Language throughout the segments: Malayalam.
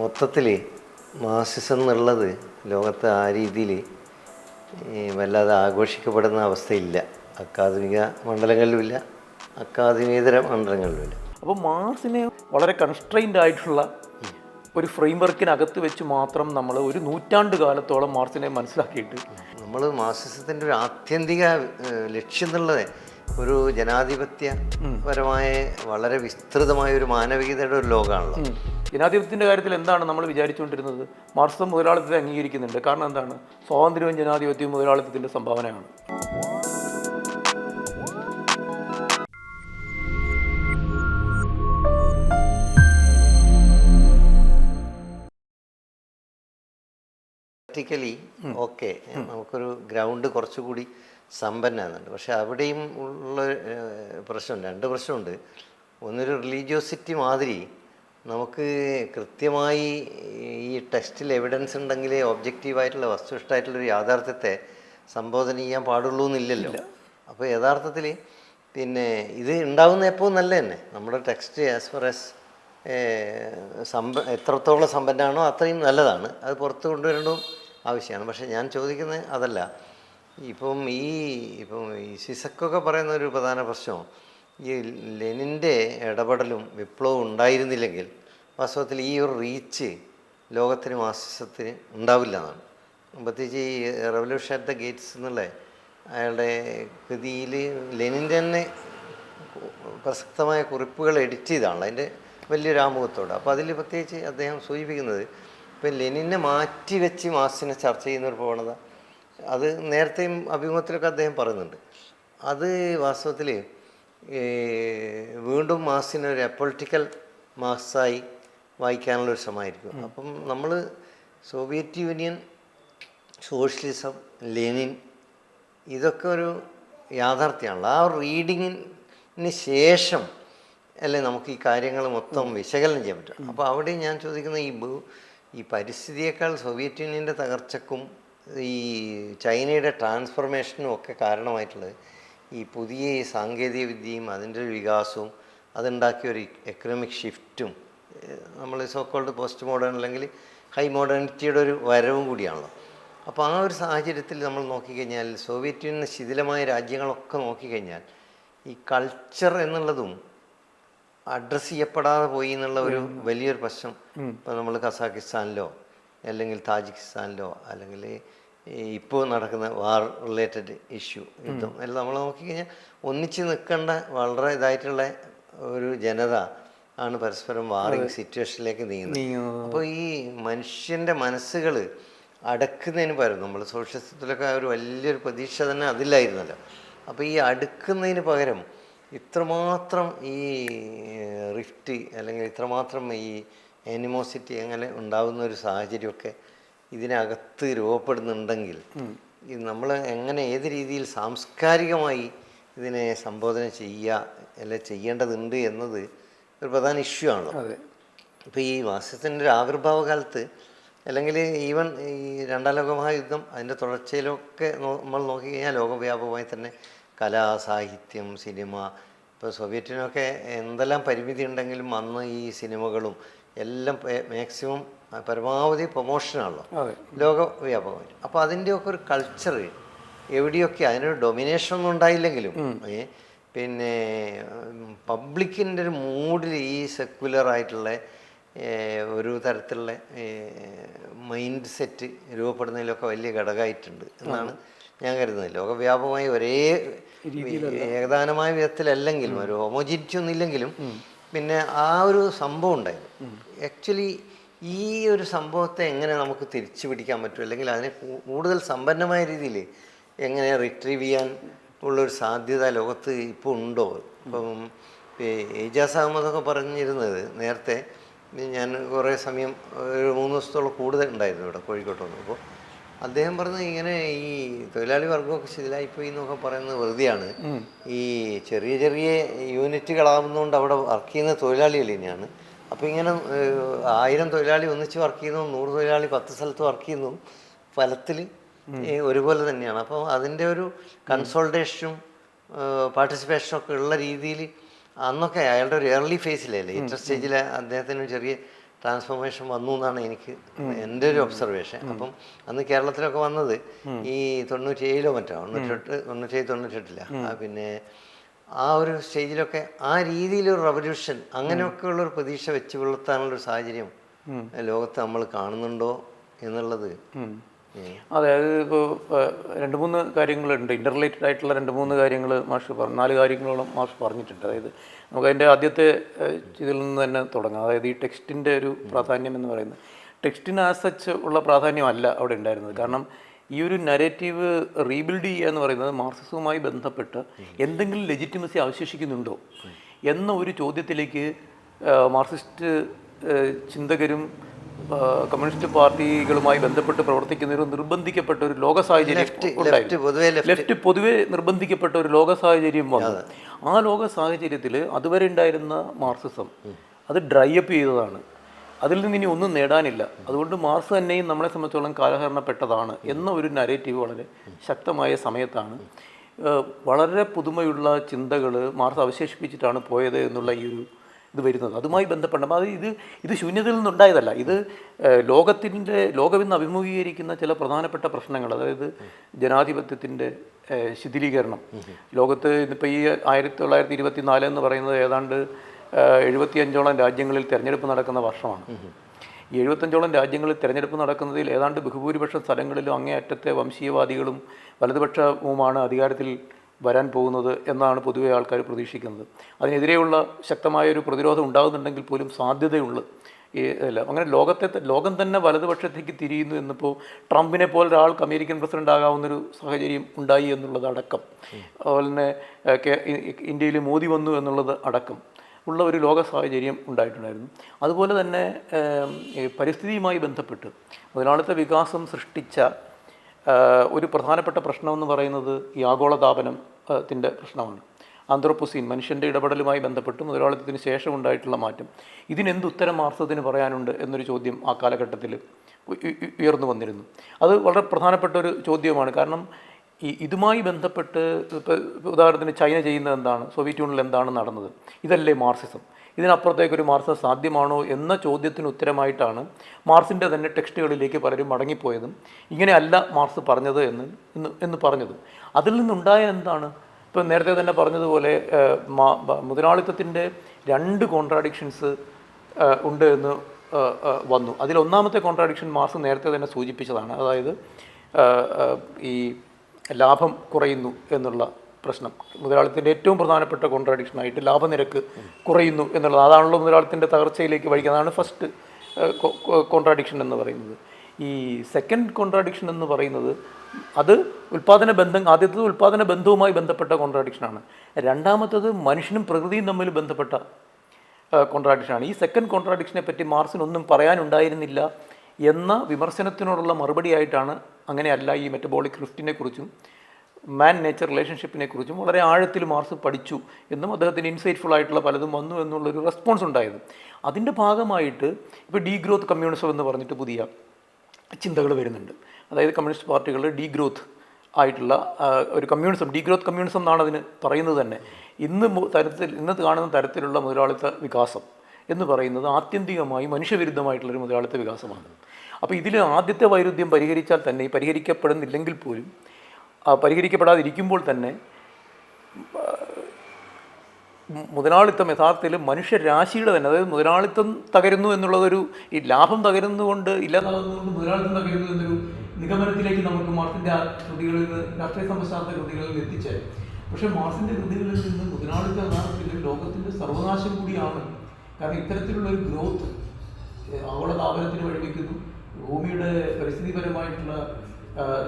മൊത്തത്തിൽ മാസിസം എന്നുള്ളത് ലോകത്ത് ആ രീതിയിൽ വല്ലാതെ ആഘോഷിക്കപ്പെടുന്ന അവസ്ഥയില്ല. അക്കാദമിക മണ്ഡലങ്ങളിലുമില്ല അക്കാദമികേതര മണ്ഡലങ്ങളിലുമില്ല. അപ്പോൾ മാർസിനെ വളരെ കൺസ്ട്രെയിൻഡ് ആയിട്ടുള്ള ഒരു ഫ്രെയിം വർക്കിനകത്ത് വെച്ച് മാത്രം നമ്മൾ ഒരു നൂറ്റാണ്ട് കാലത്തോളം മാർസിനെ മനസ്സിലാക്കിയിട്ട്. നമ്മൾ മാർസിസത്തിന്റെ ഒരു ആത്യന്തിക ലക്ഷ്യം എന്നുള്ളത് ഒരു ജനാധിപത്യപരമായ വളരെ വിസ്തൃതമായ ഒരു മാനവികതയുടെ ഒരു ലോകമാണല്ലോ. ജനാധിപത്യത്തിന്റെ കാര്യത്തിൽ എന്താണ് നമ്മൾ വിചാരിച്ചുകൊണ്ടിരുന്നത്? മാർസം മുതലാളിത്തത്തെ അംഗീകരിക്കുന്നുണ്ട്. കാരണം എന്താണ്? സ്വാതന്ത്ര്യവും ജനാധിപത്യവും മുതലാളിത്തത്തിന്റെ സംഭാവനയാണ്. പ്രാക്ടിക്കലി ഓക്കെ നമുക്കൊരു ഗ്രൗണ്ട് കുറച്ചുകൂടി സമ്പന്നമാകുന്നുണ്ട് പക്ഷെ അവിടെയും ഉള്ള പ്രശ്നം രണ്ട് പ്രശ്നമുണ്ട്. ഒന്നൊരു റിലീജിയോസിറ്റി മാതിരി നമുക്ക് കൃത്യമായി ഈ ടെസ്റ്റിൽ എവിഡൻസ് ഉണ്ടെങ്കിലേ ഒബ്ജക്റ്റീവായിട്ടുള്ള വസ്തുനിഷ്ഠമായിട്ടുള്ള ഒരു യാഥാർത്ഥ്യത്തെ സംബോധന ചെയ്യാൻ പാടുള്ളൂ എന്നില്ലല്ലോ. അപ്പോൾ യഥാർത്ഥത്തിൽ പിന്നെ ഇത് ഉണ്ടാവുന്ന എപ്പോഴും നല്ല തന്നെ. നമ്മുടെ ടെക്സ്റ്റ് ആസ് ഫർ ആസ് സമ്പ എത്രത്തോളം സമ്പന്നമാണോ അത്രയും നല്ലതാണ്. അത് പുറത്ത് കൊണ്ടുവരേണ്ടതും ആവശ്യമാണ്. പക്ഷേ ഞാൻ ചോദിക്കുന്നത് അതല്ല. ഇപ്പം ഈ ഇപ്പം ഈ സിസക്കൊക്കെ പറയുന്ന ഒരു പ്രധാന പ്രശ്നം ഈ ലെനിന്റെ ഇടപെടലും വിപ്ലവവും ഉണ്ടായിരുന്നില്ലെങ്കിൽ വാസ്തവത്തിൽ ഈ ഒരു റീച്ച് ലോകത്തിന് മാസത്തിന് ഉണ്ടാവില്ല എന്നാണ്. പ്രത്യേകിച്ച് ഈ റെവല്യൂഷൻ അറ്റ് ദ ഗേറ്റ്സ് എന്നുള്ള അയാളുടെ കൃതിയിൽ ലെനിന്റെ തന്നെ പ്രസക്തമായ കുറിപ്പുകൾ എഡിറ്റ് ചെയ്താണല്ലോ അതിന്റെ വലിയൊരു ആമുഖത്തോടെ. അപ്പോൾ അതിൽ പ്രത്യേകിച്ച് അദ്ദേഹം സൂചിപ്പിക്കുന്നത് ഇപ്പം ലെനിനെ മാറ്റി വെച്ച് മാസിനെ ചർച്ച ചെയ്യുന്ന ഒരു പ്രവണത അത് നേരത്തെയും അഭിമുഖത്തിലൊക്കെ അദ്ദേഹം പറയുന്നുണ്ട്. അത് വാസ്തവത്തിൽ വീണ്ടും മാസിനൊരു ഒരു അപ്പൊളിറ്റിക്കൽ മാസായി വായിക്കാനുള്ള ഒരു ശ്രമമായിരിക്കും അപ്പം നമ്മൾ സോവിയറ്റ് യൂണിയൻ സോഷ്യലിസം ലെനിൻ ഇതൊക്കെ ഒരു യാഥാർത്ഥ്യമാണല്ലോ. ആ റീഡിങ്ങിന് ശേഷം അല്ലേ നമുക്ക് ഈ കാര്യങ്ങൾ മൊത്തം വിശകലനം ചെയ്യാൻ പറ്റും അപ്പോൾ അവിടെ ഞാൻ ചോദിക്കുന്ന ഈ ഈ പരിസ്ഥിതിയേക്കാൾ സോവിയറ്റ് യൂണിയന്റെ തകർച്ചക്കും ഈ ചൈനയുടെ ട്രാൻസ്ഫർമേഷനും ഒക്കെ കാരണമായിട്ടുള്ളത് ഈ പുതിയ സാങ്കേതിക വിദ്യയും അതിന്റെ ഒരു വികാസവും അതുണ്ടാക്കിയ ഒരു എക്കണോമിക് ഷിഫ്റ്റും നമ്മൾ സോക്കോൾഡ് പോസ്റ്റ് മോഡേൺ അല്ലെങ്കിൽ ഹൈ മോഡേണിറ്റിയുടെ ഒരു വരവും കൂടിയാണല്ലോ. അപ്പോൾ ആ ഒരു സാഹചര്യത്തിൽ നമ്മൾ നോക്കിക്കഴിഞ്ഞാൽ സോവിയറ്റ് യൂണിയൻ ശിഥിലമായ രാജ്യങ്ങളൊക്കെ നോക്കിക്കഴിഞ്ഞാൽ ഈ കൾച്ചർ എന്നുള്ളതും അഡ്രസ്സ് ചെയ്യപ്പെടാതെ പോയി എന്നുള്ള ഒരു വലിയൊരു പ്രശ്നം ഇപ്പം നമ്മൾ കസാക്കിസ്ഥാനിലോ അല്ലെങ്കിൽ താജിക്കിസ്ഥാനിലോ അല്ലെങ്കിൽ ഇപ്പോൾ നടക്കുന്ന വാർ റിലേറ്റഡ് ഇഷ്യൂ യുദ്ധം എല്ലാം നമ്മൾ നോക്കിക്കഴിഞ്ഞാൽ ഒന്നിച്ച് നിൽക്കേണ്ട വളരെ ഇതായിട്ടുള്ള ഒരു ജനത ആണ് പരസ്പരം വാറിങ് സിറ്റുവേഷനിലേക്ക് നീങ്ങുന്നത്. അപ്പോൾ ഈ മനുഷ്യന്റെ മനസ്സുകൾ അടക്കുന്നതിന് പകരം നമ്മൾ സോഷ്യലിസത്തിലൊക്കെ ആ ഒരു വലിയൊരു പ്രതീക്ഷ തന്നെ അതിലായിരുന്നല്ലോ. അപ്പോൾ ഈ അടുക്കുന്നതിന് പകരം ഇത്രമാത്രം ഈ റിഫ്റ്റ് അല്ലെങ്കിൽ ഇത്രമാത്രം ഈ എനിമോസിറ്റി അങ്ങനെ ഉണ്ടാകുന്ന ഒരു സാഹചര്യമൊക്കെ ഇതിനകത്ത് രൂപപ്പെടുന്നുണ്ടെങ്കിൽ നമ്മൾ എങ്ങനെ ഏത് രീതിയിൽ സാംസ്കാരികമായി ഇതിനെ സംബോധന ചെയ്യുക അല്ലെ ചെയ്യേണ്ടതുണ്ട് എന്നത് ഒരു പ്രധാന ഇഷ്യൂ ആണല്ലോ അപ്പോൾ ഇപ്പോൾ ഈ മാസത്തിന്റെ ഒരു ആവിർഭാവ കാലത്ത് അല്ലെങ്കിൽ ഈവൻ ഈ രണ്ടാം ലോക മഹായുദ്ധം അതിന്റെ തുടർച്ചയിലൊക്കെ നമ്മൾ നോക്കിക്കഴിഞ്ഞാൽ ലോകവ്യാപകമായി തന്നെ കല സാഹിത്യം സിനിമ ഇപ്പോൾ സോവിയറ്റിനൊക്കെ എന്തെല്ലാം പരിമിതി ഉണ്ടെങ്കിലും അന്ന് ഈ സിനിമകളും എല്ലാം മാക്സിമം പരമാവധി പ്രൊമോഷനാണല്ലോ ലോക ലോകവ്യാപകമായിട്ട് അപ്പോൾ അതിന്റെയൊക്കെ ഒരു കൾച്ചർ എവിടെയൊക്കെ അതിനൊരു ഡൊമിനേഷൻ ഒന്നും ഉണ്ടായില്ലെങ്കിലും പിന്നെ പബ്ലിക്കിന്റെ ഒരു മൂഡിൽ ഈ സെക്യുലർ ആയിട്ടുള്ള ഒരു തരത്തിലുള്ള മൈൻഡ് സെറ്റ് രൂപപ്പെടുന്നതിലൊക്കെ വലിയ ഘടകമായിട്ടുണ്ട് എന്നാണ് ഞാൻ കരുതുന്നത്. ലോകവ്യാപകമായി ഒരേ ഏകദാനമായ വിധത്തിലല്ലെങ്കിലും ഒരു ഹോമോജിനിറ്റി ഒന്നുമില്ലെങ്കിലും പിന്നെ ആ ഒരു സംഭവം ഉണ്ടായിരുന്നു. ആക്ച്വലി ഈ ഒരു സംഭവത്തെ എങ്ങനെ നമുക്ക് തിരിച്ചു പിടിക്കാൻ പറ്റും? അല്ലെങ്കിൽ അതിനെ കൂടുതൽ സമ്പന്നമായ രീതിയിൽ എങ്ങനെ റിട്രീവ് ചെയ്യാൻ ഉള്ളൊരു സാധ്യത ലോകത്ത് ഇപ്പോൾ ഉണ്ടോ? ഇപ്പം ഏജാസ് അഹമ്മദൊക്കെ പറഞ്ഞിരുന്നത് നേരത്തെ ഞാൻ കുറേ സമയം ഒരു മൂന്ന് ദിവസത്തോളം കൂടുതൽ ഉണ്ടായിരുന്നു ഇവിടെ കോഴിക്കോട്ട് വന്നപ്പോൾ. അദ്ദേഹം പറഞ്ഞത് ഇങ്ങനെ ഈ തൊഴിലാളി വർഗമൊക്കെ ശിഥിലായിപ്പോയി എന്നൊക്കെ പറയുന്നത് വെറുതെയാണ്. ഈ ചെറിയ ചെറിയ യൂണിറ്റുകളാവുന്നതുകൊണ്ട് അവിടെ വർക്ക് ചെയ്യുന്ന തൊഴിലാളികൾ തന്നെയാണ്. അപ്പോൾ ഇങ്ങനെ ആയിരം തൊഴിലാളി ഒന്നിച്ച് വർക്ക് ചെയ്യുന്നു നൂറ് തൊഴിലാളി പത്ത് സ്ഥലത്ത് വർക്ക് ചെയ്യുന്നു ഫലത്തിൽ ഒരുപോലെ തന്നെയാണ്. അപ്പോൾ അതിന്റെ ഒരു കൺസോൾട്ടേഷനും പാർട്ടിസിപ്പേഷനും ഒക്കെ ഉള്ള രീതിയിൽ അന്നൊക്കെ അയാളുടെ ഒരു ഏർലി ഫേസിലേ ലേറ്റർ സ്റ്റേജിൽ അദ്ദേഹത്തിന് ചെറിയ ട്രാൻസ്ഫോർമേഷൻ വന്നു എന്നാണ് എനിക്ക് എന്റെ ഒരു ഒബ്സർവേഷൻ അപ്പം അന്ന് കേരളത്തിലൊക്കെ വന്നത് ഈ തൊണ്ണൂറ്റി ഏഴിലോ മറ്റോ തൊണ്ണൂറ്റെട്ട് തൊണ്ണൂറ്റി ആ, പിന്നെ ആ ഒരു സ്റ്റേജിലൊക്കെ ആ രീതിയിലൊരു റവല്യൂഷൻ അങ്ങനെയൊക്കെയുള്ള ഒരു പ്രതീക്ഷ വെച്ച് പുലർത്താനുള്ളൊരു സാഹചര്യം ലോകത്ത് നമ്മൾ കാണുന്നുണ്ടോ എന്നുള്ളത് അതായത് അതെ അത് ഇപ്പോൾ രണ്ട് മൂന്ന് കാര്യങ്ങളുണ്ട്. ഇന്റർറിലേറ്റഡ് ആയിട്ടുള്ള രണ്ട് മൂന്ന് കാര്യങ്ങൾ മാഷ് പറഞ്ഞു നാല് കാര്യങ്ങളോളം മാഷ് പറഞ്ഞിട്ടുണ്ട്. അതായത് നമുക്ക് അതിന്റെ ആദ്യത്തെ ഇതിൽ നിന്ന് തന്നെ തുടങ്ങാം. അതായത് ഈ ടെക്സ്റ്റിന്റെ ഒരു പ്രാധാന്യം എന്ന് പറയുന്നത്. ടെക്സ്റ്റിന് ആസ് സച്ച് ഉള്ള പ്രാധാന്യമല്ല അവിടെ ഉണ്ടായിരുന്നത്. കാരണം ഈ ഒരു നരേറ്റീവ് റീബിൽഡ് ചെയ്യുക എന്ന് പറയുന്നത് മാർക്സിസവുമായി ബന്ധപ്പെട്ട് എന്തെങ്കിലും ലെജിറ്റിമസി അവശേഷിക്കുന്നുണ്ടോ? എന്ന ഒരു ചോദ്യത്തിലേക്ക് മാർസിസ്റ്റ് മാർക്സിസ്റ്റ് ചിന്തകരും കമ്മ്യൂണിസ്റ്റ് പാർട്ടികളുമായി ബന്ധപ്പെട്ട് പ്രവർത്തിക്കുന്ന ഒരു നിർബന്ധിക്കപ്പെട്ട ഒരു ലോക സാഹചര്യം ലെഫ്റ്റ് പൊതുവെ നിർബന്ധിക്കപ്പെട്ട ഒരു ലോക സാഹചര്യം വന്നു. ആ ലോക സാഹചര്യത്തിൽ അതുവരെ ഉണ്ടായിരുന്ന മാർക്സിസം അത് ഡ്രൈ അപ്പ് ചെയ്തതാണ്. അതിൽ നിന്ന് ഇനി ഒന്നും നേടാനില്ല. അതുകൊണ്ട് മാർസ് തന്നെയും നമ്മളെ സംബന്ധിച്ചോളം കാലഹരണപ്പെട്ടതാണ് എന്ന ഒരു നരേറ്റീവ് വളരെ ശക്തമായ സമയത്താണ്. വളരെ പുതുമയുള്ള ചിന്തകൾ മാർസ് അവശേഷിപ്പിച്ചിട്ടാണ് പോയത് എന്നുള്ള ഈ ഒരു ഇത് വരുന്നത്. അതുമായി ബന്ധപ്പെട്ട അത് ഇത് ഇത് ശൂന്യതയിൽ നിന്നുണ്ടായതല്ല. ഇത് ലോകത്തിന്റെ ലോകം ഇന്ന് അഭിമുഖീകരിക്കുന്ന ചില പ്രധാനപ്പെട്ട പ്രശ്നങ്ങൾ അതായത് ജനാധിപത്യത്തിന്റെ ശിഥിലീകരണം. ലോകത്ത് ഇന്നിപ്പോൾ ഈ ആയിരത്തി തൊള്ളായിരത്തി ഇരുപത്തി നാല് എന്ന് പറയുന്നത് ഏതാണ്ട് എഴുപത്തിയഞ്ചോളം രാജ്യങ്ങളിൽ തിരഞ്ഞെടുപ്പ് നടക്കുന്ന വർഷമാണ്. ഈ എഴുപത്തഞ്ചോളം രാജ്യങ്ങളിൽ തിരഞ്ഞെടുപ്പ് നടക്കുന്നതിൽ ഏതാണ്ട് ബഹുഭൂരിപക്ഷം സ്ഥലങ്ങളിലും അങ്ങേയറ്റത്തെ വംശീയവാദികളും വലതുപക്ഷവുമാണ് അധികാരത്തിൽ വരാൻ പോകുന്നത് എന്നാണ് പൊതുവെ ആൾക്കാർ പ്രതീക്ഷിക്കുന്നത്. അതിനെതിരെയുള്ള ശക്തമായ ഒരു പ്രതിരോധം ഉണ്ടാകുന്നുണ്ടെങ്കിൽ പോലും സാധ്യതയുള്ളത് ഈ അല്ല അങ്ങനെ ലോകത്തെ ലോകം തന്നെ വലതുപക്ഷത്തേക്ക് തിരിയുന്നു എന്നിപ്പോൾ ട്രംപിനെ പോലെ ഒരാൾക്ക് അമേരിക്കൻ പ്രസിഡന്റ് ആകാവുന്നൊരു സാഹചര്യം ഉണ്ടായി എന്നുള്ളത് അടക്കം. അതുപോലെ തന്നെ ഇന്ത്യയിൽ മോദി വന്നു എന്നുള്ളത് അടക്കം. ഉള്ള ഒരു ലോക സാഹചര്യം ഉണ്ടായിട്ടുണ്ടായിരുന്നു. അതുപോലെ തന്നെ പരിസ്ഥിതിയുമായി ബന്ധപ്പെട്ട് മുതലാളിത്ത വികാസം സൃഷ്ടിച്ച ഒരു പ്രധാനപ്പെട്ട പ്രശ്നമെന്ന് പറയുന്നത് ഈ ആഗോളതാപനത്തിന്റെ പ്രശ്നമാണ്. ആന്ത്രോപ്പൊസീൻ മനുഷ്യന്റെ ഇടപെടലുമായി ബന്ധപ്പെട്ട് മുതലാളിത്തത്തിന് ശേഷം ഉണ്ടായിട്ടുള്ള മാറ്റം. ഇതിനെന്ത് ഉത്തരം മാർത്ഥത്തിന് പറയാനുണ്ട് എന്നൊരു ചോദ്യം ആ കാലഘട്ടത്തിൽ ഉയർന്നു വന്നിരുന്നു. അത് വളരെ പ്രധാനപ്പെട്ട ഒരു ചോദ്യമാണ്. കാരണം ഈ ഇതുമായി ബന്ധപ്പെട്ട് ഇപ്പോൾ ഉദാഹരണത്തിന് ചൈന ചെയ്യുന്നത് എന്താണ്? സോവിയറ്റ് യൂണിയനിൽ എന്താണ് നടന്നത്? ഇതല്ലേ മാർക്സിസം ഇതിനപ്പുറത്തേക്കൊരു മാർസം സാധ്യമാണോ എന്ന ചോദ്യത്തിന് ഉത്തരമായിട്ടാണ് മാർസിന്റെ തന്നെ ടെക്സ്റ്റുകളിലേക്ക് പലരും മടങ്ങിപ്പോയതും ഇങ്ങനെയല്ല മാർസ് പറഞ്ഞത് എന്ന് എന്ന് പറഞ്ഞത്. അതിൽ നിന്നുണ്ടായ എന്താണ്? ഇപ്പം നേരത്തെ തന്നെ പറഞ്ഞതുപോലെ മുതലാളിത്തത്തിന്റെ രണ്ട് കോൺട്രാഡിക്ഷൻസ് ഉണ്ട് എന്ന് വന്നു. അതിൽ ഒന്നാമത്തെ കോൺട്രാഡിക്ഷൻ മാർസ് നേരത്തെ തന്നെ സൂചിപ്പിച്ചതാണ്. അതായത് ഈ ലാഭം കുറയുന്നു എന്നുള്ള പ്രശ്നം. മുതലാളിത്തിന്റെ ഏറ്റവും പ്രധാനപ്പെട്ട കോൺട്രാഡിക്ഷനായിട്ട് ലാഭനിരക്ക് കുറയുന്നു എന്നുള്ളത് അതാണല്ലോ മുതലാളിത്തിന്റെ തകർച്ചയിലേക്ക് വഴിക്കുന്നത് അതാണ് ഫസ്റ്റ് കോൺട്രാഡിക്ഷൻ എന്ന് പറയുന്നത്. ഈ സെക്കൻഡ് കോൺട്രാഡിക്ഷൻ എന്ന് പറയുന്നത് അത് ഉൽപ്പാദന ബന്ധം ആദ്യത്തത് ഉൽപ്പാദന ബന്ധവുമായി ബന്ധപ്പെട്ട കോൺട്രാഡിക്ഷനാണ് രണ്ടാമത്തത് മനുഷ്യനും പ്രകൃതിയും തമ്മിൽ ബന്ധപ്പെട്ട കോൺട്രാഡിക്ഷനാണ് ഈ സെക്കൻഡ് കോൺട്രാഡിക്ഷനെ പറ്റി മാർസിനൊന്നും പറയാനുണ്ടായിരുന്നില്ല. എന്ന വിമർശനത്തിനോടുള്ള മറുപടിയായിട്ടാണ് അങ്ങനെയല്ല ഈ മെറ്റബോളിക് റിഫ്റ്റിനെ കുറിച്ചും മാൻ നേച്ചർ റിലേഷൻഷിപ്പിനെ കുറിച്ചും വളരെ ആഴത്തിൽ മാർസ് പഠിച്ചു എന്നും അദ്ദേഹത്തിന് ഇൻസൈറ്റ്ഫുൾ ആയിട്ടുള്ള പലതും വന്നു എന്നുള്ളൊരു റെസ്പോൺസ് ഉണ്ടായത്. അതിന്റെ ഭാഗമായിട്ട് ഇപ്പോൾ ഡീ ഗ്രോത്ത് കമ്മ്യൂണിസം എന്ന് പറഞ്ഞിട്ട് പുതിയ ചിന്തകൾ വരുന്നുണ്ട്. അതായത് കമ്മ്യൂണിസ്റ്റ് പാർട്ടികളുടെ ഡീ ഗ്രോത്ത് ആയിട്ടുള്ള ഒരു കമ്മ്യൂണിസം ഡീ ഗ്രോത്ത് കമ്മ്യൂണിസം എന്നാണ് അതിന് പറയുന്നത് തന്നെ. ഇന്ന് തരത്തിൽ ഇന്ന് കാണുന്ന തരത്തിലുള്ള മുതലാളിത്ത വികാസം. എന്ന് പറയുന്നത് ആത്യന്തികമായി മനുഷ്യവിരുദ്ധമായിട്ടുള്ളൊരു മുതലാളിത്ത വികാസമാണ് അപ്പോൾ ഇതിൽ ആദ്യത്തെ വൈരുദ്ധ്യം പരിഹരിച്ചാൽ തന്നെ പരിഹരിക്കപ്പെടുന്നില്ലെങ്കിൽ പോലും പരിഹരിക്കപ്പെടാതിരിക്കുമ്പോൾ തന്നെ മുതലാളിത്തം യഥാർത്ഥത്തിൽ മനുഷ്യരാശിയുടെ തന്നെ അതായത് മുതലാളിത്തം തകരുന്നു എന്നുള്ളതൊരു ഈ ലാഭം തകരുന്നുകൊണ്ട് ഇല്ലാതാകുന്നതുകൊണ്ട് മുതലാളിത്തം തകരുന്നു എന്നൊരു നിഗമനത്തിലേക്ക് നമുക്ക് മാർസിന്റെ കൃതികളിൽ നിന്ന് രാഷ്ട്രീയ സംസ്ഥാനത്തെ കൃതികളിൽ നിന്ന് എത്തിച്ചേ പക്ഷേ മാർസിന്റെ കൃതികളിൽ നിന്ന് മുതലാളിത്തം യഥാർത്ഥത്തിൽ ലോകത്തിന്റെ സർവനാശം കൂടിയാണ് കാരണം ഇത്തരത്തിലുള്ള ഒരു ഗ്രോത്ത് ആഗോള താപനത്തിന് വഴിവെക്കുന്നു ഭൂമിയുടെ പരിസ്ഥിതിപരമായിട്ടുള്ള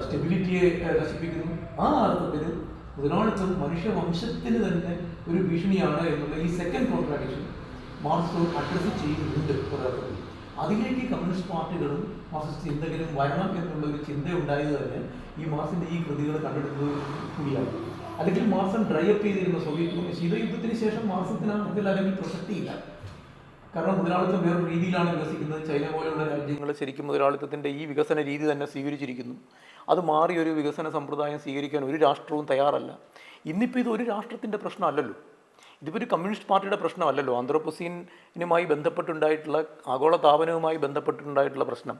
സ്റ്റെബിലിറ്റിയെ നശിപ്പിക്കുന്നു. ആ അർത്ഥത്തിൽ മുതലാളിത്തം മനുഷ്യവംശത്തിന് തന്നെ ഒരു ഭീഷണിയാണ് എന്നുള്ള ഈ സെക്കൻഡ് കോൺട്രാഡിക്ഷൻ മാർക്സ് അഡ്രസ് ചെയ്യുന്നുണ്ട് ഒരർത്ഥത്തിൽ അതിലേക്ക് കമ്മ്യൂണിസ്റ്റ് പാർട്ടികളും മാർക്സിസ്റ്റ് ചിന്തകരും വരണം എന്നുള്ള ഒരു ചിന്ത ഉണ്ടായത് തന്നെ ഈ മാർക്സിന്റെ ഈ കൃതികൾ കണ്ടെടുത്തത് കൂടിയാണ്. അല്ലെങ്കിൽ മാർക്സം ഡ്രൈ അപ്പ് ചെയ്തിരുന്ന സോവിയറ്റ് യൂണിയൻ ശീതയുദ്ധത്തിന് ശേഷം മാർക്സത്തിന് അതിൽ അല്ലെങ്കിൽ പ്രസക്തിയില്ല. കാരണം മുതലാളിത്തം വേറൊരു രീതിയിലാണ് വികസിക്കുന്നത്. ചൈന പോലെയുള്ള രാജ്യങ്ങൾ ശരിക്കും മുതലാളിത്തത്തിന്റെ ഈ വികസന രീതി തന്നെ സ്വീകരിച്ചിരിക്കുന്നു. അത് മാറി ഒരു വികസന സമ്പ്രദായം സ്വീകരിക്കാൻ ഒരു രാഷ്ട്രവും തയ്യാറല്ല. ഇന്നിപ്പോൾ ഇത് ഒരു രാഷ്ട്രത്തിന്റെ പ്രശ്നമല്ലല്ലോ. ഇതിപ്പോൾ ഒരു കമ്മ്യൂണിസ്റ്റ് പാർട്ടിയുടെ പ്രശ്നമല്ലല്ലോ. ആന്ത്രോപ്പൊസീനുമായി ബന്ധപ്പെട്ടുണ്ടായിട്ടുള്ള ആഗോള താപനവുമായി ബന്ധപ്പെട്ടുണ്ടായിട്ടുള്ള പ്രശ്നം.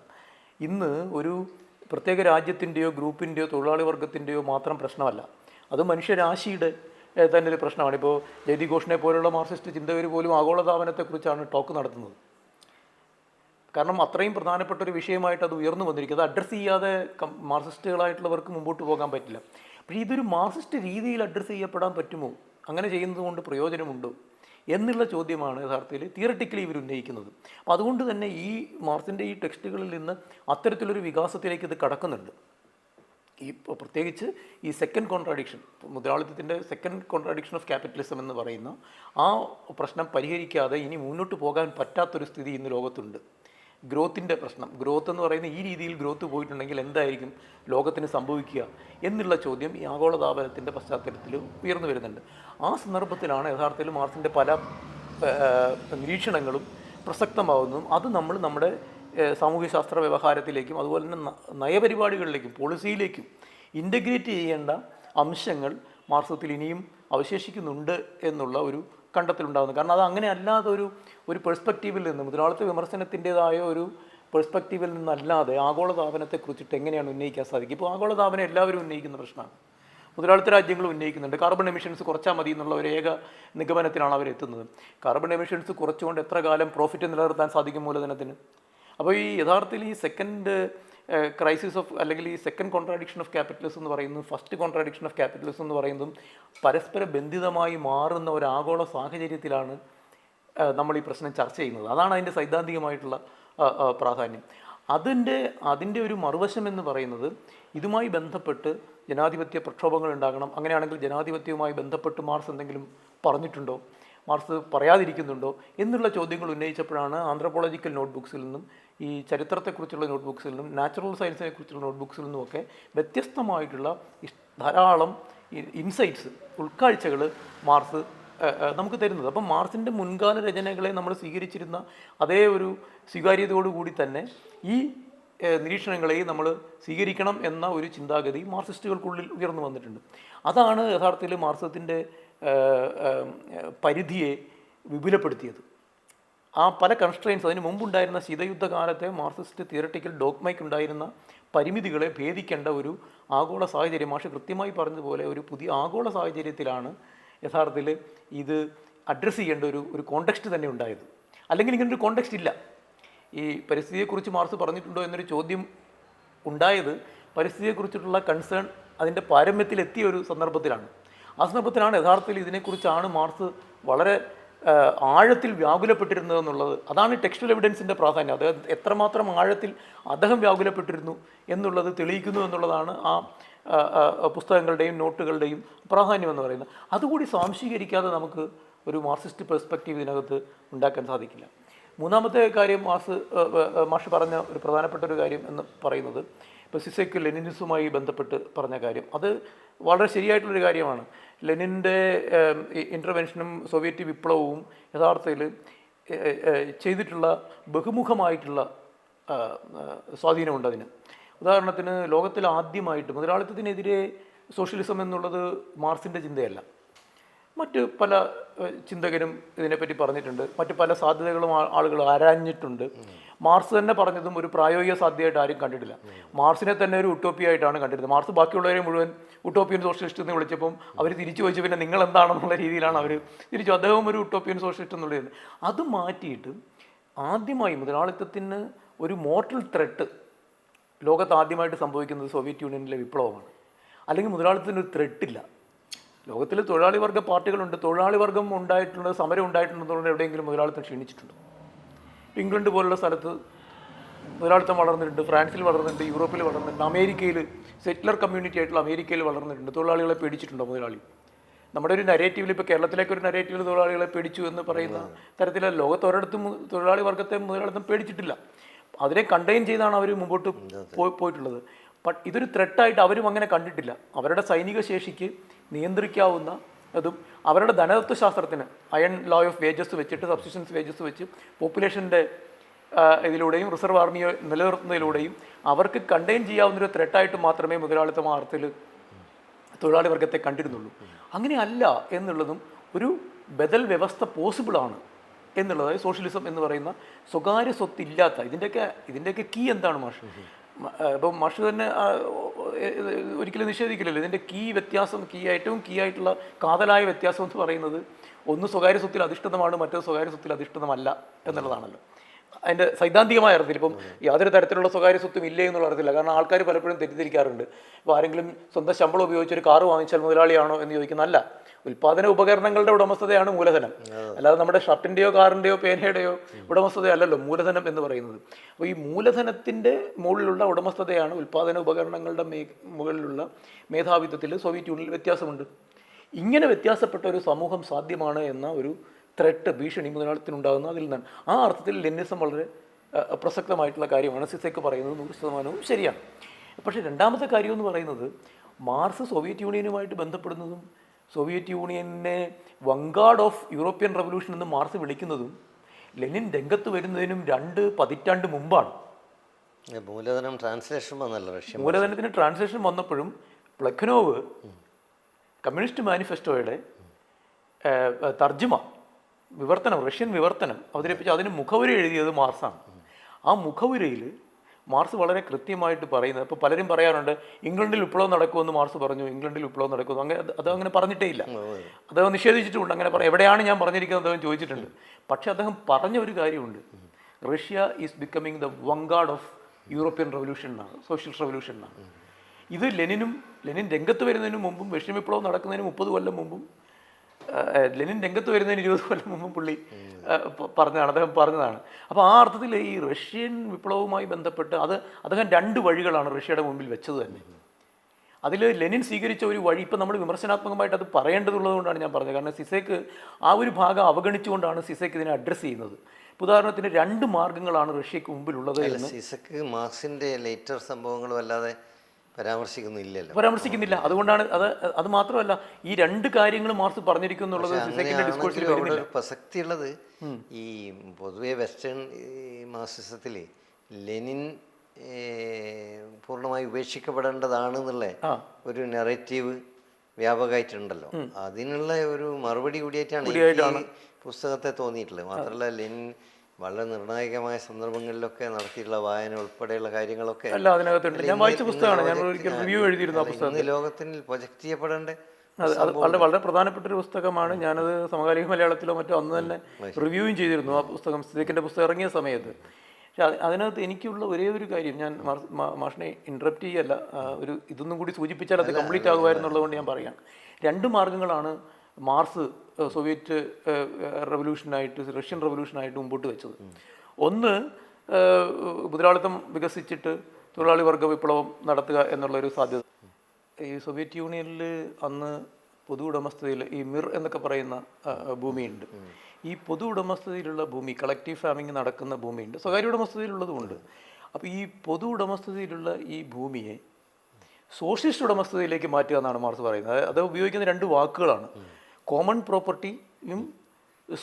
ഇന്ന് ഒരു പ്രത്യേക രാജ്യത്തിന്റെയോ ഗ്രൂപ്പിന്റെയോ തൊഴിലാളി വർഗത്തിന്റെയോ മാത്രം പ്രശ്നമല്ല. അത് മനുഷ്യരാശിയുടെ തന്നെ ഒരു പ്രശ്നമാണ്. ഇപ്പോൾ ജയതി ഘോഷിനെ പോലുള്ള മാർക്സിസ്റ്റ് ചിന്തകർ പോലും ആഗോളതാപനത്തെക്കുറിച്ചാണ് ടോക്ക് നടത്തുന്നത്. കാരണം അത്രയും പ്രധാനപ്പെട്ട ഒരു വിഷയമായിട്ട് അത് ഉയർന്നു വന്നിരിക്കുന്നത് അഡ്രസ്സ് ചെയ്യാതെ മാർക്സിസ്റ്റുകളായിട്ടുള്ളവർക്ക് മുമ്പോട്ട് പോകാൻ പറ്റില്ല. പക്ഷേ ഇതൊരു മാർക്സിസ്റ്റ് രീതിയിൽ അഡ്രസ്സ് ചെയ്യപ്പെടാൻ പറ്റുമോ? അങ്ങനെ ചെയ്യുന്നത് കൊണ്ട് പ്രയോജനമുണ്ടോ? എന്നുള്ള ചോദ്യമാണ് യഥാർത്ഥത്തിൽ തിയറട്ടിക്കലി ഇവർ ഉന്നയിക്കുന്നത് അപ്പോൾ അതുകൊണ്ട് തന്നെ ഈ മാർസിന്റെ ഈ ടെക്സ്റ്റുകളിൽ നിന്ന് അത്തരത്തിലൊരു വികാസത്തിലേക്ക് ഇത് കടക്കുന്നുണ്ട്. ഈ പ്രത്യേകിച്ച് ഈ സെക്കൻഡ് കോൺട്രാഡിക്ഷൻ മുതലാളിത്തത്തിന്റെ സെക്കൻഡ് കോൺട്രാഡിക്ഷൻ ഓഫ് ക്യാപിറ്റലിസം എന്ന് പറയുന്ന ആ പ്രശ്നം പരിഹരിക്കാതെ ഇനി മുന്നോട്ട് പോകാൻ പറ്റാത്തൊരു സ്ഥിതി ഇന്ന് ലോകത്തുണ്ട്. ഗ്രോത്തിന്റെ പ്രശ്നം ഗ്രോത്ത് എന്ന് പറയുന്ന ഈ രീതിയിൽ ഗ്രോത്ത് പോയിട്ടുണ്ടെങ്കിൽ എന്തായിരിക്കും ലോകത്തിന് സംഭവിക്കുക എന്നുള്ള ചോദ്യം ഈ ആഗോളതാപനത്തിന്റെ പശ്ചാത്തലത്തിൽ ഉയർന്നു വരുന്നുണ്ട്. ആ സന്ദർഭത്തിലാണ് യഥാർത്ഥത്തിൽ മാർസിന്റെ പല നിരീക്ഷണങ്ങളും പ്രസക്തമാവുന്നതും അത് നമ്മൾ നമ്മുടെ സാമൂഹ്യശാസ്ത്ര വ്യവഹാരത്തിലേക്കും അതുപോലെ തന്നെ നയപരിപാടികളിലേക്കും പോളിസിയിലേക്കും ഇന്റഗ്രേറ്റ് ചെയ്യേണ്ട അംശങ്ങൾ മാർസത്തിൽ ഇനിയും അവശേഷിക്കുന്നുണ്ട് എന്നുള്ള ഒരു കണ്ടെത്തലുണ്ടാകുന്നു. കാരണം അത് അങ്ങനെ അല്ലാതെ ഒരു ഒരു പെർസ്പെക്റ്റീവിൽ നിന്ന് മുതലാളിത്ത വിമർശനത്തിന്റെതായ ഒരു പെർസ്പെക്റ്റീവിൽ നിന്നല്ലാതെ ആഗോളതാപനത്തെക്കുറിച്ചിട്ട് എങ്ങനെയാണ് ഉന്നയിക്കാൻ സാധിക്കുക? ഇപ്പോൾ ആഗോളതാപനം എല്ലാവരും ഉന്നയിക്കുന്ന പ്രശ്നമാണ്. മുതലാളിത്ത രാജ്യങ്ങൾ ഉന്നയിക്കുന്നുണ്ട്. കാർബൺ എമിഷൻസ് കുറച്ചാൽ മതി എന്നുള്ള ഒരു ഏക നിഗമനത്തിലാണ് അവരെത്തുന്നത്. കാർബൺ എമിഷൻസ് കുറച്ചുകൊണ്ട് എത്ര കാലം പ്രോഫിറ്റ് നിലനിർത്താൻ സാധിക്കും മൂലധനത്തിന്? അപ്പോൾ ഈ യഥാർത്ഥത്തിൽ ഈ സെക്കൻഡ് ക്രൈസിസ് ഓഫ് അല്ലെങ്കിൽ ഈ സെക്കൻഡ് കോൺട്രാഡിക്ഷൻ ഓഫ് ക്യാപിറ്റലിസം എന്ന് പറയുന്നത് ഫസ്റ്റ് കോൺട്രാഡിക്ഷൻ ഓഫ് ക്യാപിറ്റലിസം എന്ന് പറയുന്നതും പരസ്പര ബന്ധിതമായി മാറുന്ന ഒരു ആഗോള സാഹചര്യത്തിലാണ് നമ്മൾ ഈ പ്രശ്നം ചർച്ച ചെയ്യുന്നത്. അതാണ് അതിന്റെ സൈദ്ധാന്തികമായിട്ടുള്ള പ്രാധാന്യം. അതിന്റെ അതിന്റെ ഒരു മറുവശം എന്ന് പറയുന്നത് ഇതുമായി ബന്ധപ്പെട്ട് ജനാധിപത്യ പ്രക്ഷോഭങ്ങൾ ഉണ്ടാകണം. അങ്ങനെയാണെങ്കിൽ ജനാധിപത്യവുമായി ബന്ധപ്പെട്ട് മാർസ് എന്തെങ്കിലും പറഞ്ഞിട്ടുണ്ടോ? മാർസ് പറയാതിരിക്കുന്നുണ്ടോ എന്നുള്ള ചോദ്യങ്ങൾ ഉന്നയിച്ചപ്പോഴാണ് ആന്ത്രപ്പോളജിക്കൽ നോട്ട്ബുക്സിൽ നിന്നും ഈ ചരിത്രത്തെക്കുറിച്ചുള്ള നോട്ട്ബുക്സിൽ നിന്നും നാച്ചുറൽ സയൻസിനെ കുറിച്ചുള്ള നോട്ട്ബുക്സിൽ നിന്നുമൊക്കെ വ്യത്യസ്തമായിട്ടുള്ള ധാരാളം ഇൻസൈറ്റ്സ് ഉൾക്കാഴ്ചകൾ മാർസ് നമുക്ക് തരുന്നത്. അപ്പം മാർസിന്റെ മുൻകാല രചനകളെ നമ്മൾ സ്വീകരിച്ചിരുന്ന അതേ ഒരു സ്വീകാര്യതയോടുകൂടി തന്നെ ഈ നിരീക്ഷണങ്ങളെയും നമ്മൾ സ്വീകരിക്കണം എന്ന ഒരു ചിന്താഗതി മാർസിസ്റ്റുകൾക്കുള്ളിൽ ഉയർന്നു വന്നിട്ടുണ്ട്. അതാണ് യഥാർത്ഥത്തിൽ ഏഹ്, പരിധിയെ വിപുലപ്പെടുത്തിയത്. ആ പല കൺസ്ട്രെയിൻസ് അതിന് മുമ്പുണ്ടായിരുന്ന ശീതയുദ്ധ കാലത്തെ മാർക്സിസ്റ്റ് തിയറട്ടിക്കൽ ഡോഗ്മയ്ക്ക് ഉണ്ടായിരുന്ന പരിമിതികളെ ഭേദിക്കേണ്ട ഒരു ആഗോള സാഹചര്യം. മാഷ് കൃത്യമായി പറഞ്ഞതുപോലെ ഒരു പുതിയ ആഗോള സാഹചര്യത്തിലാണ് യഥാർത്ഥത്തിൽ ഇത് അഡ്രസ്സ് ചെയ്യേണ്ട ഒരു ഒരു കോണ്ടെക്സ്റ്റ് തന്നെ ഉണ്ടായത്. അല്ലെങ്കിൽ ഇങ്ങനൊരു കോണ്ടെക്സ്റ്റ് ഇല്ല. ഈ പരിസ്ഥിതിയെക്കുറിച്ച് മാർക്സ് പറഞ്ഞിട്ടുണ്ടോ എന്നൊരു ചോദ്യം ഉണ്ടായത് പരിസ്ഥിതിയെക്കുറിച്ചിട്ടുള്ള കൺസേൺ അതിന്റെ പാരമ്യത്തിലെത്തിയ ഒരു സന്ദർഭത്തിലാണ്. ആ സന്ദർഭത്തിലാണ് യഥാർത്ഥത്തിൽ ഇതിനെക്കുറിച്ചാണ് മാർക്സ് വളരെ ആഴത്തിൽ വ്യാകുലപ്പെട്ടിരുന്നത് എന്നുള്ളത് അതാണ് ടെക്സ്റ്റൽ എവിഡൻസിന്റെ പ്രാധാന്യം. അത് എത്രമാത്രം ആഴത്തിൽ അദ്ദേഹം വ്യാകുലപ്പെട്ടിരുന്നു എന്നുള്ളത് തെളിയിക്കുന്നു എന്നുള്ളതാണ് ആ, പുസ്തകങ്ങളുടെയും നോട്ടുകളുടെയും പ്രാധാന്യം എന്ന് പറയുന്നത്. അതുകൂടി സ്വാംശീകരിക്കാതെ നമുക്ക് ഒരു മാർക്സിസ്റ്റ് പെർസ്പെക്റ്റീവ് ഇതിനകത്ത് ഉണ്ടാക്കാൻ സാധിക്കില്ല. മൂന്നാമത്തെ കാര്യം മാസ് മാഷ് പറഞ്ഞ ഒരു പ്രധാനപ്പെട്ട ഒരു കാര്യം എന്ന് പറയുന്നത് ഇപ്പോൾ സിസയ്ക്ക് ലെനിനിസുമായി ബന്ധപ്പെട്ട് പറഞ്ഞ കാര്യം. അത് വളരെ ശരിയായിട്ടുള്ളൊരു കാര്യമാണ്. ലെനിന്റെ ഇന്റർവെൻഷനും സോവിയറ്റ് വിപ്ലവവും യഥാർത്ഥത്തിൽ ചെയ്തിട്ടുള്ള ബഹുമുഖമായിട്ടുള്ള സ്വാധീനമുണ്ട് അതിന്. ഉദാഹരണത്തിന് ലോകത്തിൽ ആദ്യമായിട്ട് മുതലാളിത്തത്തിനെതിരെ സോഷ്യലിസം എന്നുള്ളത് മാർസിന്റെ ചിന്തയല്ല. മറ്റ് പല ചിന്തകരും ഇതിനെപ്പറ്റി പറഞ്ഞിട്ടുണ്ട്. മറ്റ് പല സാധ്യതകളും ആളുകൾ ആരാഞ്ഞിട്ടുണ്ട്. മാർസ് തന്നെ പറഞ്ഞതും ഒരു പ്രായോഗിക സാധ്യതയായിട്ട് ആരും കണ്ടിട്ടില്ല. മാർസിനെ തന്നെ ഒരു ഉട്ടോപ്പിയ ആയിട്ടാണ് കണ്ടിരുന്നത്. മാർസ് ബാക്കിയുള്ളവരെ മുഴുവൻ ഉട്ടോപ്പിയൻ സോഷ്യലിസ്റ്റ് എന്ന് വിളിച്ചപ്പം അവർ തിരിച്ചു ചോദിച്ചു പിന്നെ നിങ്ങൾ എന്താണെന്നുള്ള രീതിയിലാണ് അവർ തിരിച്ചു അദ്ദേഹം ഒരു ഉട്ടോപ്പിയൻ സോഷ്യലിസ്റ്റ് എന്നുള്ളത് അത് മാറ്റിയിട്ട് ആദ്യമായി മുതലാളിത്തത്തിന് ഒരു മോർട്ടൽ ത്രെട്ട് ലോകത്ത് ആദ്യമായിട്ട് സംഭവിക്കുന്നത് സോവിയറ്റ് യൂണിയനിലെ വിപ്ലവമാണ്. അല്ലെങ്കിൽ മുതലാളിത്തത്തിന് ഒരു ത്രെട്ടില്ല. ലോകത്തിൽ തൊഴിലാളി വർഗ പാർട്ടികളുണ്ട്. തൊഴിലാളി വർഗം ഉണ്ടായിട്ടുള്ള സമരം ഉണ്ടായിട്ടുണ്ടെന്ന് എവിടെയെങ്കിലും മുതലാളിത്തം ക്ഷീണിച്ചിട്ടുണ്ട്? ഇംഗ്ലണ്ട് പോലുള്ള സ്ഥലത്ത് മുതലാളിത്തം വളർന്നിട്ടുണ്ട്. ഫ്രാൻസിൽ വളർന്നിട്ടുണ്ട് യൂറോപ്പിൽ വളർന്നിട്ടുണ്ട് അമേരിക്കയിൽ സെറ്റിലർ കമ്മ്യൂണിറ്റി ആയിട്ടുള്ള അമേരിക്കയിൽ വളർന്നിട്ടുണ്ട്. തൊഴിലാളികളെ പേടിച്ചിട്ടുണ്ടോ മുതലാളി? നമ്മുടെ ഒരു നരേറ്റീവിൽ ഇപ്പോൾ കേരളത്തിലേക്ക് ഒരു നരേറ്റീവിൽ തൊഴിലാളികളെ പേടിച്ചു എന്ന് പറയുന്ന തരത്തിലെ ലോകത്ത് ഒരിടത്തും തൊഴിലാളി വർഗത്തെ മുതലാളിത്തം പേടിച്ചിട്ടില്ല. അതിനെ കണ്ടെയ്ൻ ചെയ്താണ് അവർ മുമ്പോട്ട് പോയി- പോയിട്ടുള്ളത്. ബട്ട് ഇതൊരു ത്രെട്ടായിട്ട് അവരും അങ്ങനെ കണ്ടിട്ടില്ല. അവരുടെ സൈനിക ശേഷിക്ക് നിയന്ത്രിക്കാവുന്ന അതും അവരുടെ ധനതത്വശാസ്ത്രത്തിന് അയൺ ലോ ഓഫ് വേജസ് വെച്ചിട്ട് സബ്സിസ്റ്റൻസ് വേജസ് വെച്ച് പോപ്പുലേഷന്റെ ഇതിലൂടെയും റിസർവ് ആർമിയെ നിലനിർത്തുന്നതിലൂടെയും അവർക്ക് കണ്ടെയ്ൻ ചെയ്യാവുന്നൊരു ത്രെട്ടായിട്ട് മാത്രമേ മുതലാളിത്ത മാർത്തിൽ തൊഴിലാളി വർഗത്തെ കണ്ടിരുന്നുള്ളൂ. അങ്ങനെയല്ല എന്നുള്ളതും ഒരു ബദൽ വ്യവസ്ഥ പോസിബിളാണ് എന്നുള്ളത് സോഷ്യലിസം എന്ന് പറയുന്ന സ്വകാര്യ സ്വത്ത് സ്വത്തില്ലാത്ത ഇതിന്റെയൊക്കെ ഇതിന്റെയൊക്കെ കീ എന്താണ് മാഷ്? ഇപ്പം മഷു തന്നെ ഒരിക്കലും നിഷേധിക്കില്ലല്ലോ. ഇതിന്റെ കീ വ്യത്യാസം കീ ഏറ്റവും കീ ആയിട്ടുള്ള കാതലായ വ്യത്യാസം എന്ന് പറയുന്നത് ഒന്ന് സ്വകാര്യ സ്വത്തിൽ അധിഷ്ഠിതമാണ് മറ്റൊരു സ്വകാര്യ സ്വത്തിൽ അധിഷ്ഠിതമല്ല എന്നുള്ളതാണല്ലോ. അതിന്റെ സൈദ്ധാന്തികമായ അർത്ഥത്തിൽ ഇപ്പം യാതൊരു തരത്തിലുള്ള സ്വകാര്യ സ്വത്തും ഇല്ലേ എന്നുള്ള അർത്ഥത്തില്ല കാരണം ആൾക്കാർ പലപ്പോഴും തെറ്റിദ്ധരിക്കാറുണ്ട്. ഇപ്പോൾ ആരെങ്കിലും സ്വന്തം ശമ്പളം ഉപയോഗിച്ച് ഒരു കാറ് വാങ്ങിച്ചാൽ മുതലാളിയാണോ എന്ന് ചോദിക്കുന്നതല്ല. ഉൽപാദന ഉപകരണങ്ങളുടെ ഉടമസ്ഥതയാണ് മൂലധനം. അല്ലാതെ നമ്മുടെ ഷർട്ടിന്റെയോ കാറിന്റെയോ പേനയുടെയോ ഉടമസ്ഥതയല്ലല്ലോ മൂലധനം എന്ന് പറയുന്നത്. അപ്പോൾ ഈ മൂലധനത്തിന്റെ മുകളിലുള്ള ഉടമസ്ഥതയാണ് ഉൽപാദന ഉപകരണങ്ങളുടെ മേ മുകളിലുള്ള മേധാവിത്വത്തിൽ സോവിയറ്റ് യൂണിയനിൽ വ്യത്യാസമുണ്ട്. ഇങ്ങനെ വ്യത്യാസപ്പെട്ട ഒരു സമൂഹം സാധ്യമാണ് എന്ന ഒരു ത്രെട്ട് ഭീഷണി മുതലാളിത്തിനുണ്ടാകുന്നു അതിൽ നിന്നാണ്. ആ അർത്ഥത്തിൽ ലെന്നിസം വളരെ പ്രസക്തമായിട്ടുള്ള കാര്യമാണ്. സിസേക്ക് പറയുന്നത് നൂറ് ശതമാനവും ശരിയാണ്. പക്ഷേ രണ്ടാമത്തെ കാര്യം എന്ന് പറയുന്നത് മാർസ് സോവിയറ്റ് യൂണിയനുമായിട്ട് ബന്ധപ്പെടുന്നതും സോവിയറ്റ് യൂണിയനെ വങ്കാർഡ് ഓഫ് യൂറോപ്യൻ റവല്യൂഷൻ എന്ന് മാർസ് വിളിക്കുന്നതും ലെനിൻ രംഗത്ത് വരുന്നതിനും രണ്ട് പതിറ്റാണ്ട് മുമ്പാണ്. മൂലധനം ട്രാൻസ്ലേഷൻ വന്നല്ലോ റഷ്യ മൂലധനത്തിന് ട്രാൻസ്ലേഷൻ വന്നപ്പോഴും പ്ലഖനോവ് കമ്മ്യൂണിസ്റ്റ് മാനിഫെസ്റ്റോയുടെ തർജിമ വിവർത്തനം റഷ്യൻ വിവർത്തനം അവതരിപ്പിച്ച് അതിന് മുഖവുര എഴുതിയത് മാർസാണ്. ആ മുഖവുരയിൽ മാർസ് വളരെ കൃത്യമായിട്ട് പറയുന്നത്. ഇപ്പോൾ പലരും പറയാറുണ്ട് ഇംഗ്ലണ്ടിൽ വിപ്ലവം നടക്കുമെന്ന് മാർസ് പറഞ്ഞു. ഇംഗ്ലണ്ടിൽ വിപ്ലവം നടക്കുമെന്ന് അങ്ങനെ അത് അത് അങ്ങനെ പറഞ്ഞിട്ടേ ഇല്ല. അദ്ദേഹം നിഷേധിച്ചിട്ടുമുണ്ട് അങ്ങനെ പറയാം. എവിടെയാണ് ഞാൻ പറഞ്ഞിരിക്കുന്നത്? അദ്ദേഹം ചോദിച്ചിട്ടുണ്ട്. പക്ഷേ അദ്ദേഹം പറഞ്ഞ ഒരു കാര്യമുണ്ട്. Russia is becoming the vanguard of European revolution എന്നാണ് സോഷ്യൽ റവല്യൂഷൻ എന്നാണ്. ഇത് ലെനിനും ലെനിൻ രംഗത്ത് വരുന്നതിന് മുമ്പും റഷ്യൻ വിപ്ലവം നടക്കുന്നതിന് മുപ്പത് കൊല്ലം മുമ്പും ലെനിൻ രംഗത്ത് വരുന്നതിന് ഇരുപത് കൊല്ലം മുമ്പ് പുള്ളി പറഞ്ഞതാണ് അദ്ദേഹം പറഞ്ഞതാണ്. അപ്പോൾ ആ അർത്ഥത്തിൽ ഈ റഷ്യൻ വിപ്ലവവുമായി ബന്ധപ്പെട്ട് അത് അദ്ദേഹം രണ്ട് വഴികളാണ് റഷ്യയുടെ മുമ്പിൽ വെച്ചത് തന്നെ. അതിൽ ലെനിൻ സ്വീകരിച്ച ഒരു വഴി ഇപ്പം നമ്മൾ വിമർശനാത്മകമായിട്ട് അത് പറയേണ്ടതുള്ളത് കൊണ്ടാണ് ഞാൻ പറഞ്ഞത്. കാരണം സിസേക്ക് ആ ഒരു ഭാഗം അവഗണിച്ചുകൊണ്ടാണ് സിസേക്ക് ഇതിനെ അഡ്രസ്സ് ചെയ്യുന്നത്. ഉദാഹരണത്തിന് രണ്ട് മാർഗങ്ങളാണ് റഷ്യക്ക് മുമ്പിലുള്ളത് സിസക്ക് മാർക്സിന്റെ ലേറ്റർ സംഭവങ്ങളും അല്ലാതെ പരാമർശിക്കുന്നില്ലല്ലോ. പരാമർശിക്കുന്നില്ല. അതുകൊണ്ടാണ് അത് അത് മാത്രമല്ല ഈ രണ്ട് കാര്യങ്ങൾ മാർക്സ് പറഞ്ഞിരിക്കുന്നുള്ളത് അവിടെ പ്രസക്തിയുള്ളത് ഈ പൊതുവെ വെസ്റ്റേൺ മാർസിസത്തിൽ ലെനിൻ പൂർണമായി ഉപേക്ഷിക്കപ്പെടേണ്ടതാണ് എന്നുള്ള ഒരു നെറേറ്റീവ് വ്യാപകമായിട്ടുണ്ടല്ലോ. അതിനുള്ള ഒരു മറുപടി കൂടിയായിട്ടാണ് പുസ്തകത്തെ തോന്നിയിട്ടുള്ളത്. മാത്രമല്ല ലെനിൻ വളരെ നിർണായകമായ സന്ദർഭങ്ങളിലൊക്കെ നടത്തിയിട്ടുള്ള വായന ഉൾപ്പെടെയുള്ള കാര്യങ്ങളൊക്കെ അല്ല അതിനകത്തുണ്ട്. ഞാൻ വായിച്ച പുസ്തകമാണ്. ഞാൻ ഒരിക്കൽ റിവ്യൂ എഴുതിയിരുന്നു ആ പുസ്തകം ലോകത്തിൽ പ്രൊജക്ട് ചെയ്യപ്പെടേണ്ട അത് വളരെ വളരെ പ്രധാനപ്പെട്ട ഒരു പുസ്തകമാണ്. ഞാനത് സമകാലിക മലയാളത്തിലോ മറ്റോ അന്ന് തന്നെ റിവ്യൂവും ചെയ്തിരുന്നു ആ പുസ്തകം. സിദ്ദിഖിന്റെ പുസ്തകം ഇറങ്ങിയ സമയത്ത്. പക്ഷെ അത് അതിനകത്ത് എനിക്കുള്ള ഒരേ ഒരു കാര്യം ഞാൻ മാഷിനെ ഇൻട്രപ്റ്റ് ചെയ്യല്ല. ഒരു ഇതൊന്നും കൂടി സൂചിപ്പിച്ചാൽ അത് കംപ്ലീറ്റ് ആകുമായിരുന്നുള്ളതുകൊണ്ട് ഞാൻ പറയാം. രണ്ട് മാർഗങ്ങളാണ് മാർസ് സോവിയറ്റ് റവല്യൂഷനായിട്ട് റഷ്യൻ റവല്യൂഷനായിട്ട് മുമ്പോട്ട് വെച്ചത്. ഒന്ന് മുതലാളിത്തം വികസിച്ചിട്ട് തൊഴിലാളി വർഗ വിപ്ലവം നടത്തുക എന്നുള്ളൊരു സാധ്യത. ഈ സോവിയറ്റ് യൂണിയനിൽ അന്ന് പൊതു ഉടമസ്ഥതയിൽ ഈ മിർ എന്നൊക്കെ പറയുന്ന ഭൂമിയുണ്ട്. ഈ പൊതു ഉടമസ്ഥതയിലുള്ള ഭൂമി കളക്റ്റീവ് ഫാമിംഗ് നടക്കുന്ന ഭൂമിയുണ്ട്. സ്വകാര്യ ഉടമസ്ഥതയിലുള്ളതുമുണ്ട്. അപ്പോൾ ഈ പൊതു ഉടമസ്ഥതയിലുള്ള ഈ ഭൂമിയെ സോഷ്യലിസ്റ്റ് ഉടമസ്ഥതയിലേക്ക് മാറ്റുക എന്നാണ് മാർസ് പറയുന്നത്. അത് ഉപയോഗിക്കുന്ന രണ്ട് വാക്കുകളാണ്. കോമൺ പ്രോപ്പർട്ടിയും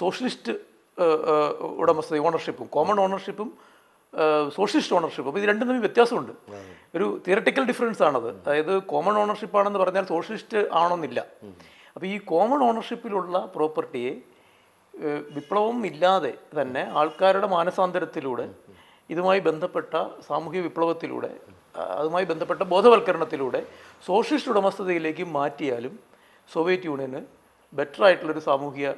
സോഷ്യലിസ്റ്റ് ഉടമസ്ഥത ഓണർഷിപ്പും. കോമൺ ഓണർഷിപ്പും സോഷ്യലിസ്റ്റ് ഓണർഷിപ്പ്. അപ്പോൾ ഇത് രണ്ടും തമ്മിൽ വ്യത്യാസമുണ്ട്. ഒരു തിയറട്ടിക്കൽ ഡിഫറൻസ് ആണത് അതായത് കോമൺ ഓണർഷിപ്പ് ആണെന്ന് പറഞ്ഞാൽ സോഷ്യലിസ്റ്റ് ആണെന്നില്ല. അപ്പോൾ ഈ കോമൺ ഓണർഷിപ്പിലുള്ള പ്രോപ്പർട്ടിയെ വിപ്ലവം ഇല്ലാതെ തന്നെ ആൾക്കാരുടെ മാനസാന്തരത്തിലൂടെ ഇതുമായി ബന്ധപ്പെട്ട സാമൂഹിക വിപ്ലവത്തിലൂടെ അതുമായി ബന്ധപ്പെട്ട ബോധവൽക്കരണത്തിലൂടെ സോഷ്യലിസ്റ്റ് ഉടമസ്ഥതയിലേക്ക് മാറ്റിയാലും സോവിയറ്റ് യൂണിയന് ബെറ്റർ ആയിട്ടുള്ളൊരു സാമൂഹിക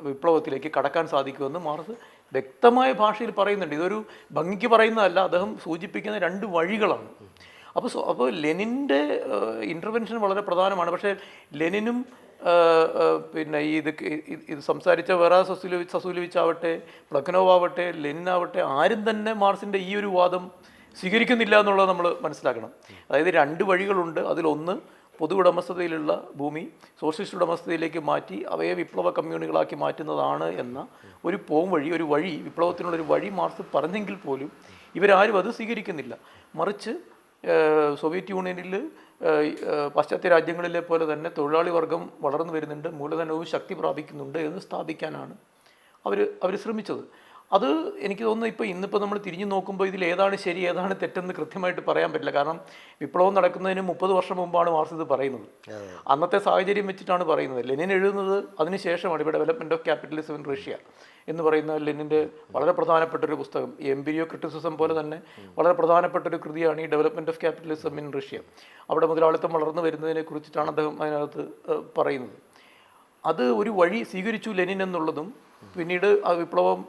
വിപ്ലവത്തിലേക്ക് കടക്കാൻ സാധിക്കുമെന്ന് മാർസ് വ്യക്തമായ ഭാഷയിൽ പറയുന്നുണ്ട്. ഇതൊരു ഭംഗിക്ക് പറയുന്നതല്ല അദ്ദേഹം സൂചിപ്പിക്കുന്ന രണ്ട് വഴികളാണ്. അപ്പോൾ അപ്പോൾ ലെനിന്റെ ഇന്റർവെൻഷൻ വളരെ പ്രധാനമാണ്. പക്ഷേ ലെനിനും പിന്നെ ഈ ഇത് ഇത് സംസാരിച്ച വേറെ സസുലി സസൂലിവിച്ച് ആവട്ടെ പ്ലഖനോവ് ആവട്ടെ ആരും തന്നെ മാർസിന്റെ ഈ ഒരു വാദം സ്വീകരിക്കുന്നില്ല എന്നുള്ളത് നമ്മൾ മനസ്സിലാക്കണം. അതായത് രണ്ട് വഴികളുണ്ട്. അതിലൊന്ന് പൊതു ഉടമസ്ഥതയിലുള്ള ഭൂമി സോഷ്യലിസ്റ്റ് ഉടമസ്ഥതയിലേക്ക് മാറ്റി അവയെ വിപ്ലവ കമ്മ്യൂണികളാക്കി മാറ്റുന്നതാണ് എന്ന ഒരു പോം വഴി ഒരു വഴി വിപ്ലവത്തിനുള്ളൊരു വഴി മാർക്സ് പറഞ്ഞെങ്കിൽ പോലും ഇവരാരും അത് സ്വീകരിക്കുന്നില്ല. മറിച്ച് സോവിയറ്റ് യൂണിയനിൽ പാശ്ചാത്യ രാജ്യങ്ങളിലെ പോലെ തന്നെ തൊഴിലാളി വർഗം വളർന്നു വരുന്നുണ്ട് മൂലധനവും ശക്തി പ്രാപിക്കുന്നുണ്ട് എന്ന് സ്ഥാപിക്കാനാണ് അവർ അവർ ശ്രമിച്ചത്. അത് എനിക്ക് തോന്നുന്നു ഇപ്പോൾ ഇന്നിപ്പോൾ നമ്മൾ തിരിഞ്ഞു നോക്കുമ്പോൾ ഇതിൽ ഏതാണ് ശരി ഏതാണ് തെറ്റെന്ന് കൃത്യമായിട്ട് പറയാൻ പറ്റില്ല. കാരണം വിപ്ലവം നടക്കുന്നതിന് മുപ്പത് വർഷം മുമ്പാണ് മാർസ് ഇത് പറയുന്നത്. അന്നത്തെ സാഹചര്യം വെച്ചിട്ടാണ് പറയുന്നത്. ലെനിൻ എഴുതുന്നത് അതിനുശേഷമാണ് ഇവിടെ development of capitalism in Russia എന്ന് പറയുന്ന ലെനിന്റെ വളരെ പ്രധാനപ്പെട്ട ഒരു പുസ്തകം. ഈ എംപിരിയോ ക്രിറ്റിസിസം പോലെ തന്നെ വളരെ പ്രധാനപ്പെട്ട ഒരു കൃതിയാണ് ഈ development of capitalism in Russia അവിടെ മുതലാളിത്തം വളർന്നു വരുന്നതിനെ കുറിച്ചിട്ടാണ് അദ്ദേഹം അതിനകത്ത് പറയുന്നത്. അത് ഒരു വഴി സ്വീകരിച്ചു ലെനിൻ എന്നുള്ളതും പിന്നീട് ആ വിപ്ലവം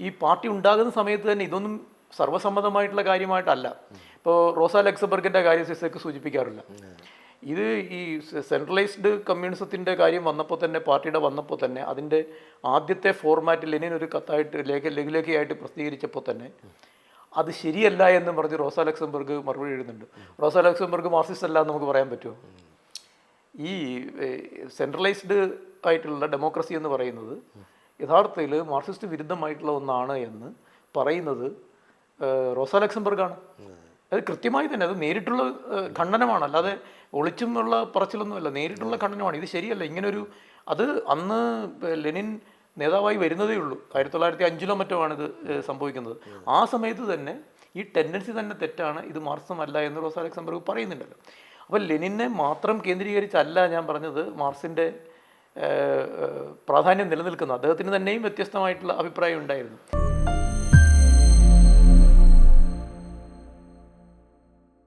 ഈ പാർട്ടി ഉണ്ടാകുന്ന സമയത്ത് തന്നെ ഇതൊന്നും സർവസമ്മതമായിട്ടുള്ള കാര്യമായിട്ടല്ല. ഇപ്പോൾ റോസ ലക്സബർഗിന്റെ കാര്യം സിസക്ക് സൂചിപ്പിക്കാറില്ല. ഇത് ഈ സെൻട്രലൈസ്ഡ് കമ്മ്യൂണിസത്തിന്റെ കാര്യം വന്നപ്പോൾ തന്നെ പാർട്ടിയുടെ വന്നപ്പോൾ തന്നെ അതിന്റെ ആദ്യത്തെ ഫോർമാറ്റ് ലെനിൻ ഒരു കത്തായിട്ട് ലേഖ ലഘുലേഖയായിട്ട് പ്രസിദ്ധീകരിച്ചപ്പോൾ തന്നെ അത് ശരിയല്ല എന്ന് പറഞ്ഞ് റോസ ലക്സംബർഗ് മറുപടി എഴുതുന്നുണ്ട്. റോസ ലക്സംബർഗ് മാർസിസ്റ്റ് അല്ല എന്ന് നമുക്ക് പറയാൻ പറ്റുമോ? ഈ സെൻട്രലൈസ്ഡ് ആയിട്ടുള്ള ഡെമോക്രസി എന്ന് പറയുന്നത് യഥാർത്ഥത്തിൽ മാർക്സിസ്റ്റ് വിരുദ്ധമായിട്ടുള്ള ഒന്നാണ് എന്ന് പറയുന്നത് റോസാ ലക്സംബർഗാണ്. അത് കൃത്യമായി തന്നെ അത് നേരിട്ടുള്ള ഖണ്ഡനമാണ്. അല്ലാതെ ഒളിച്ചും ഉള്ള പറച്ചിലൊന്നുമല്ല നേരിട്ടുള്ള ഖണ്ഡനമാണ്. ഇത് ശരിയല്ല. ഇങ്ങനൊരു അത് അന്ന് ലെനിൻ നേതാവായി വരുന്നതേ ഉള്ളൂ. ആയിരത്തി തൊള്ളായിരത്തി അഞ്ചിലോ മറ്റോ ആണ് ഇത് സംഭവിക്കുന്നത്. ആ സമയത്ത് തന്നെ ഈ ടെൻഡൻസി തന്നെ തെറ്റാണ്. ഇത് മാർക്സം അല്ല എന്ന് റോസാ ലക്സംബർഗ് പറയുന്നുണ്ടല്ലോ. അപ്പോൾ ലെനിനെ മാത്രം കേന്ദ്രീകരിച്ചല്ല ഞാൻ പറഞ്ഞത് ഏഹ്, പ്രാധാന്യം നിലനിൽക്കുന്നു. അദ്ദേഹത്തിന് തന്നെയും വ്യത്യസ്തമായിട്ടുള്ള അഭിപ്രായം ഉണ്ടായിരുന്നു.